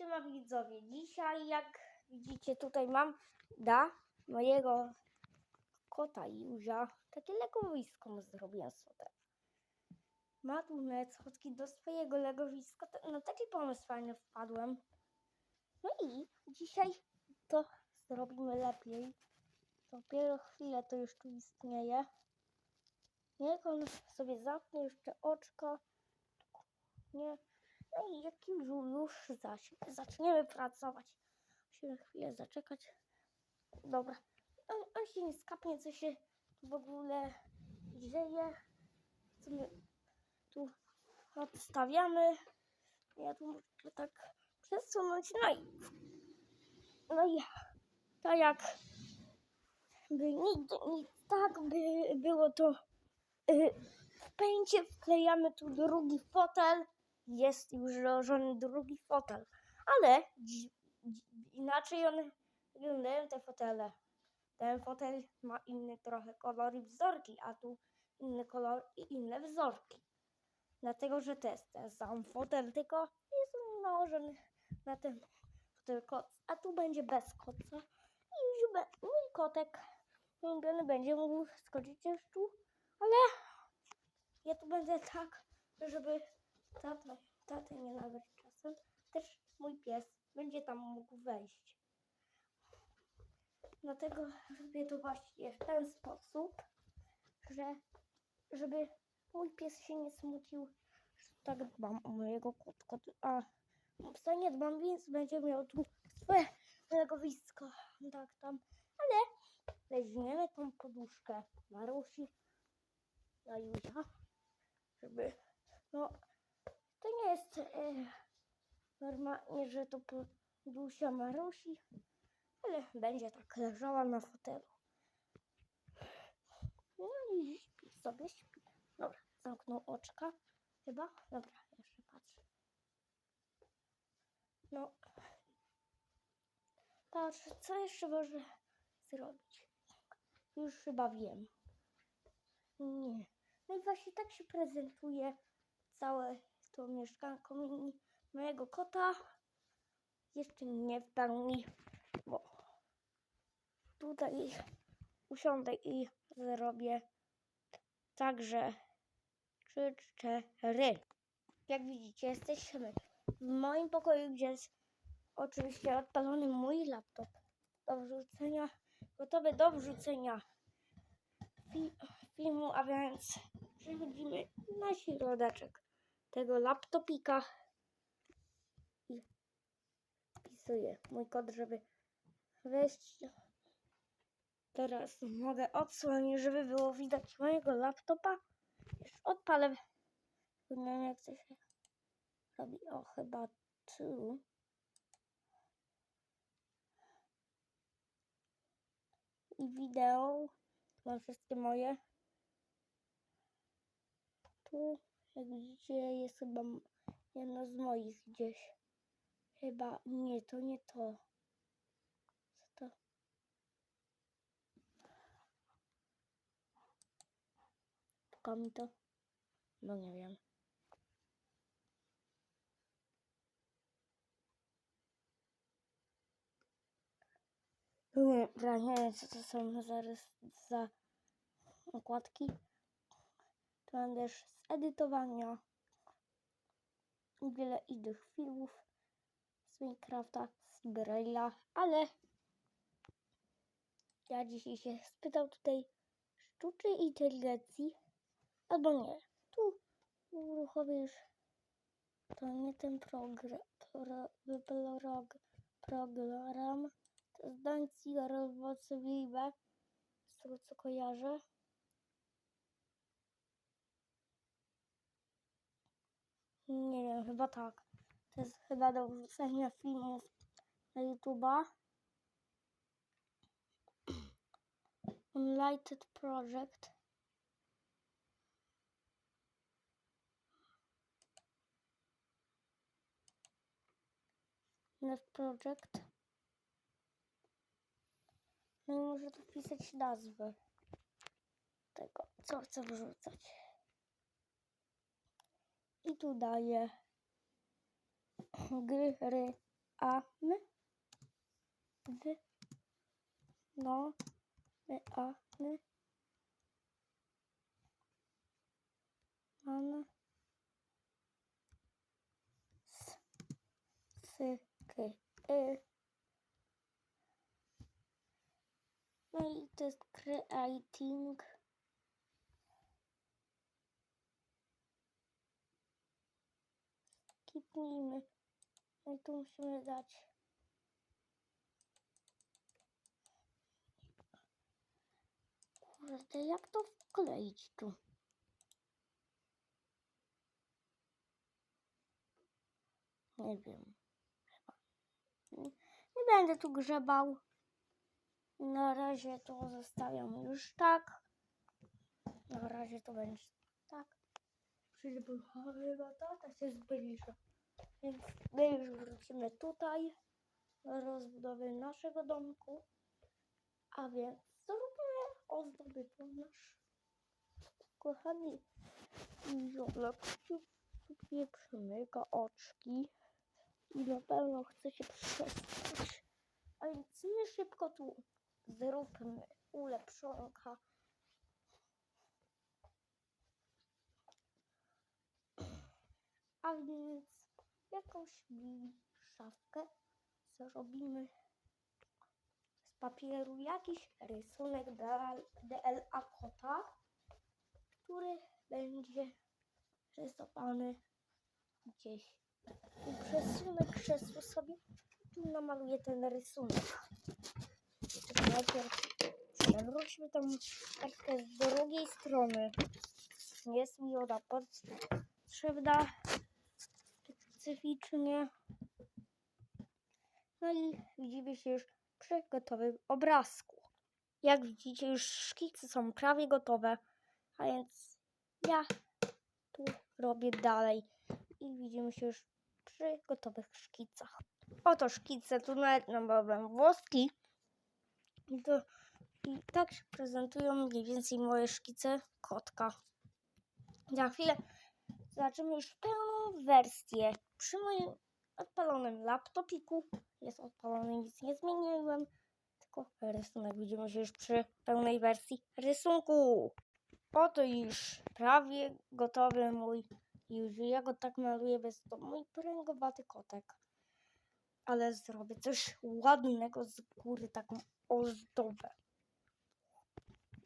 Siema widzowie, dzisiaj jak widzicie tutaj mam da mojego kota Józia. Takie legowisko mu zrobiłem sobie. Ma tu Necocki do swojego legowiska. Na taki pomysł fajny wpadłem. No i dzisiaj to zrobimy lepiej. Dopiero chwilę to już tu istnieje. Niech on sobie zamknie jeszcze oczko. Nie. No i jak już, zaś, zaczniemy pracować. Musimy chwilę zaczekać. Dobra. On, on się nie skapnie, co się w ogóle dzieje. Co my tu odstawiamy. Ja tu muszę tak przesunąć. No i, no i tak jak by nigdy nic tak by było to y, w pęcie wklejamy tu drugi fotel jest już założony drugi fotel. Ale inaczej one wyglądają te fotele. Ten fotel ma inny trochę kolor i wzorki, a tu inny kolor i inne wzorki. Dlatego, że to jest ten sam fotel, tylko jest on nałożony na ten fotel koc, a tu będzie bez koca. I już be- mój kotek ulubiony będzie mógł skoczyć też tu, ale ja tu będę tak, żeby tata, tatę nie nagrać czasem, też mój pies będzie tam mógł wejść. Dlatego robię to właśnie w ten sposób, że żeby mój pies się nie smucił, że tak dbam o mojego kotka. A psa nie dbam, więc będzie miał tu swoje legowisko. Tak tam. Ale weźmiemy tą poduszkę Marusi na Józia, żeby no to nie jest e, normalnie, że to podusia Marusi, ale będzie tak leżała na fotelu. No i śpi sobie, śpi. Dobra, zamknął oczka. Chyba? Dobra, jeszcze patrzę. No. Patrz, co jeszcze może zrobić? Już chyba wiem. Nie. No i właśnie tak się prezentuje całe to mieszkanko mini mojego kota. Jeszcze nie w pełni, bo tutaj usiądę i zrobię także trzy, cztery. Jak widzicie, jesteśmy w moim pokoju, gdzie jest oczywiście odpalony mój laptop do wrzucenia, gotowy do wrzucenia fi- filmu, a więc przechodzimy na środeczek tego laptopika i wpisuję mój kod, żeby wejść. Teraz mogę odsłonić, żeby było widać mojego laptopa. Już odpalę. Nie wiem jak to się robi. O, chyba tu. I wideo. Mam wszystkie moje. Tu, jak widzicie, jest chyba jedno z moich gdzieś. Chyba nie, to nie to. Co to? Puka mi to? No nie wiem. Dobra, nie wiem co to są za, za okładki. To mam też z edytowania wiele innych filmów z Minecrafta, z Braille'a, ale ja dzisiaj się spytał tutaj sztucznej inteligencji, albo nie, tu uruchomisz to nie ten program, pro, prog, program, to Danci Robocowiwe, z tego co kojarzę. Nie wiem, chyba tak. To jest chyba do wrzucenia filmów na YouTube'a. Unlighted Project. Net Project. No i muszę tu wpisać nazwę tego, co chcę wrzucać. I tu daję gry a, my, wy, no, my, a, my, man, s, sy, k, y. No i to jest creating. Kipnijmy. No tu musimy dać. Kurde, jak to wkleić tu? Nie wiem. Nie będę tu grzebał. Na razie to zostawiam już tak. Na razie to będzie Przyjdę, chyba tata się zbliża. Więc my już wrócimy tutaj do rozbudowy naszego domku. A więc zróbmy ozdoby po nasz kochany ziomek. Nie przymyka oczki i na pewno chce się przespać. A więc my szybko tu zróbmy ulepszonka. A więc jakąś szafkę zrobimy z papieru jakiś rysunek dla kota, który będzie rysowany gdzieś. Przesunę krzesło sobie tu namaluję ten rysunek. Najpierw przewróćmy tą kartkę z drugiej strony. Jest mi ona potrzebna specyficznie. No i widzimy się już przy gotowym obrazku. Jak widzicie, już szkice są prawie gotowe, a więc ja tu robię dalej i widzimy się już przy gotowych szkicach. Oto szkice, tu nawet namalowałem włoski. I, to, I tak się prezentują mniej więcej moje szkice kotka. Za chwilę zobaczymy już pełną wersję. Przy moim odpalonym laptopiku jest odpalony, nic nie zmieniłem. Tylko rysunek widzimy się już przy pełnej wersji rysunku. Oto już prawie gotowy mój już ja go tak maluję, bez to mój pręgowaty kotek. Ale zrobię coś ładnego z góry, taką ozdobę.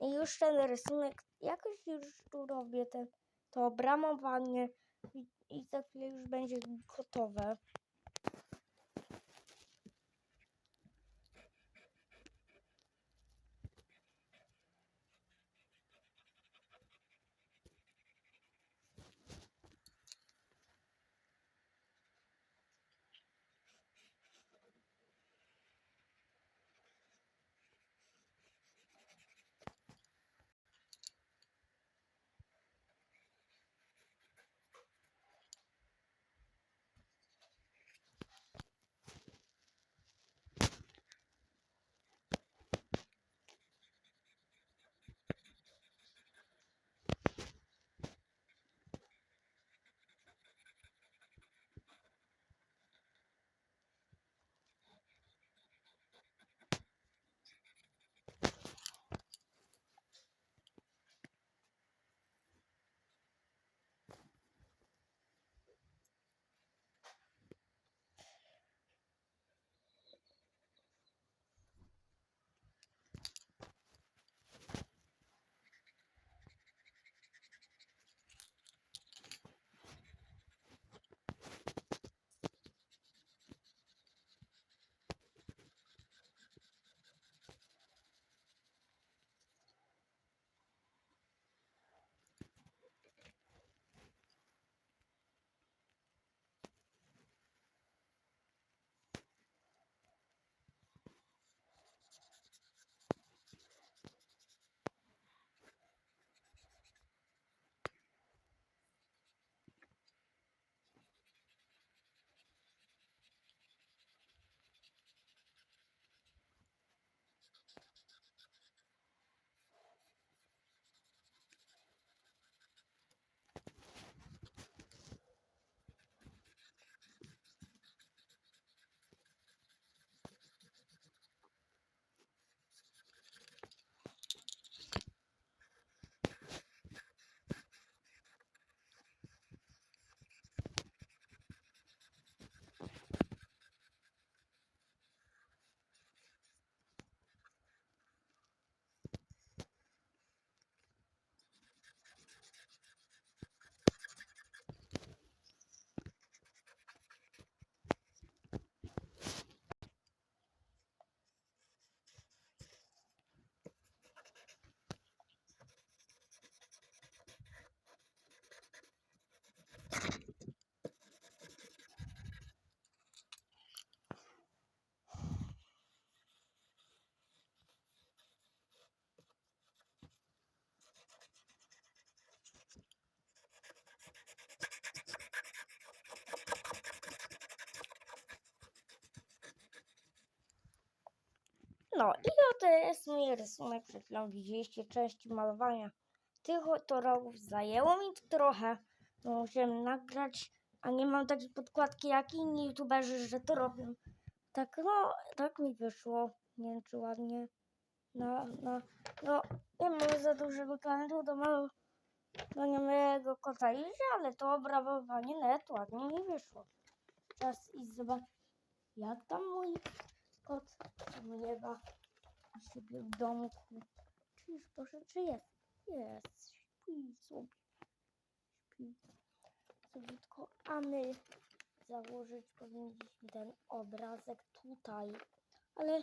I już ten rysunek, jakoś już tu robię ten, to obramowanie i, za chwilę już będzie gotowe. No i to jest mój rysunek, przed chwilą widzieliście część malowania tych otorogów. Zajęło mi to trochę, Musiałem nagrać, a nie mam takiej podkładki jak inni youtuberzy, że to robią. Tak no, tak mi wyszło. Nie wiem czy ładnie. No, no, no, nie mam za dużego talentu do malowania mojego kota Izia, ale to obrabowanie net ładnie mi wyszło. Czas iść zobaczyć, jak tam mój kot miewa u siebie w domku. Czy już poszedł, czy jest? Jest, śpi sobie. Śpi słodko. A my założyć powinniśmy ten obrazek tutaj. Ale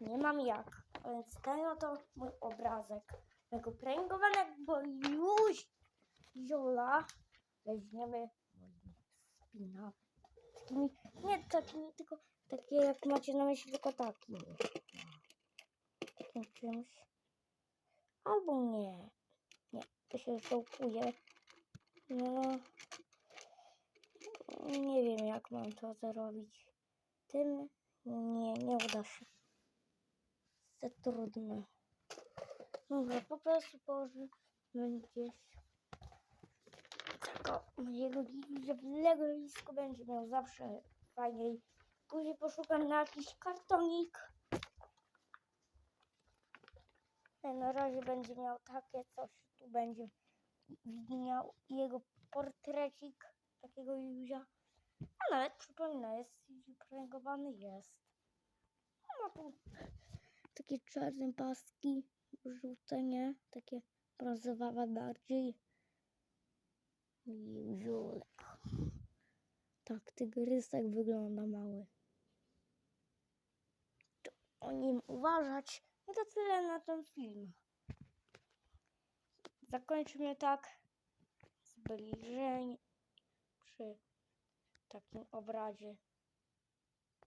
nie mam jak. Więc ten oto mój obrazek. Mego pręgowanego już ziola weźmiemy moim spina. Takimi, nie takimi, tylko takie jak macie na myśli, tylko takimi. Takim czymś. Albo nie. Nie, to się zołkuje. No. Nie wiem jak mam to zrobić. Tym nie, nie uda się. Za trudne. Dobra, po prostu położymy gdzieś tego mojego że w legowisku będzie miał zawsze fajniej. Później poszukam na jakiś kartonik. Na razie będzie miał takie coś, tu będzie widniał jego portrecik takiego Juzia. A nawet przypomina, jest pręgowany, jest. Ma tu takie czarne paski, żółte nie, takie brązowawe bardziej. Juziulek. Tak, tygrysek wygląda mały. To o nim uważać. I to tyle na ten film. Zakończymy tak. Zbliżeń przy takim obrazie